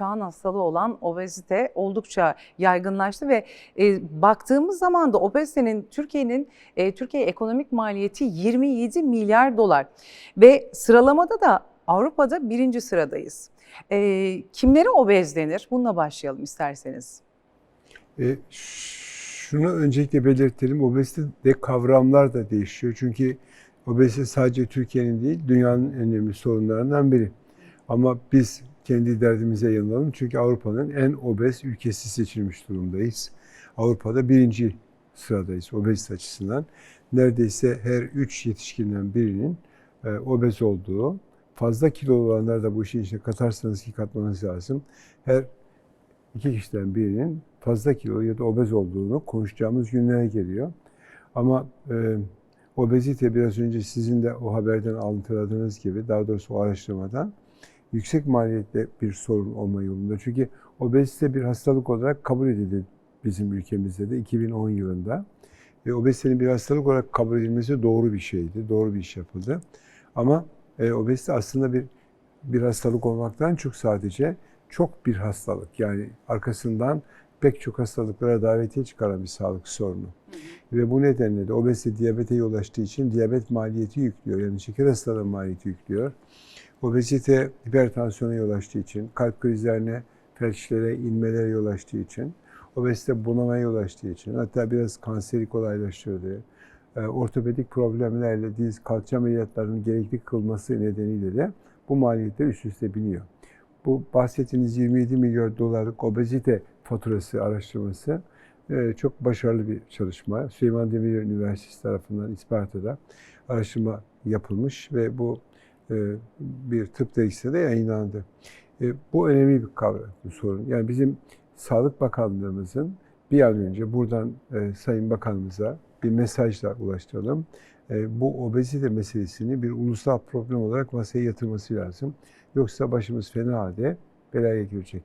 çağın hastalığı olan obezite oldukça yaygınlaştı ve e, baktığımız zaman da obezitenin Türkiye'nin e, Türkiye ekonomik maliyeti 27 milyar dolar ve sıralamada da Avrupa'da birinci sıradayız. E, kimlere obez denir? Bununla başlayalım isterseniz. E, şunu öncelikle belirtelim, obezite kavramlar da değişiyor. Çünkü obezite sadece Türkiye'nin değil, dünyanın en önemli sorunlarından biri. Ama biz kendi derdimize yanılalım çünkü Avrupa'nın en obez ülkesi seçilmiş durumdayız. Avrupa'da birinci sıradayız obezite açısından. Neredeyse her üç yetişkinden birinin e, obez olduğu, fazla kilo olanlar da bu işin içine katarsanız ki katmanız lazım. Her iki kişiden birinin fazla kilo ya da obez olduğunu konuşacağımız günlere geliyor. Ama e, obezite biraz önce sizin de o haberden alıntıladığınız gibi, daha doğrusu o araştırmadan yüksek maliyetli bir sorun olma yolunda. Çünkü obezite bir hastalık olarak kabul edildi bizim ülkemizde de 2010 yılında. Ve obezitenin bir hastalık olarak kabul edilmesi doğru bir şeydi, doğru bir iş yapıldı. Ama e, obezite aslında bir bir hastalık olmaktan çok sadece çok bir hastalık. Yani arkasından pek çok hastalıklara davetiye çıkaran bir sağlık sorunu. Ve bu nedenle de obezite diyabete yol açtığı için diyabet maliyeti yüklüyor. Yani şeker hastalığı maliyeti yüklüyor. Obezite hipertansiyona yol açtığı için, kalp krizlerine, felçlere, inmelere yol açtığı için, obezite bunamaya yol açtığı için, hatta biraz kanseri kolaylaştırdığı, e, ortopedik problemlerle diz kalça ameliyatlarının gerekli kılması nedeniyle de bu maliyetler üst üste biniyor. Bu bahsettiğiniz 27 milyar dolarlık obezite faturası araştırması e, çok başarılı bir çalışma. Süleyman Demirel Üniversitesi tarafından İsparta'da araştırma yapılmış ve bu e, bir tıp dergisinde de yayınlandı. E, Bu önemli bir kavram, bir sorun. Yani bizim Sağlık Bakanlığımızın bir an önce buradan Sayın Bakanımıza bir mesajla ulaştıralım. Bu obezite meselesini bir ulusal problem olarak masaya yatırması lazım. Yoksa başımız fena halde belaya girecek.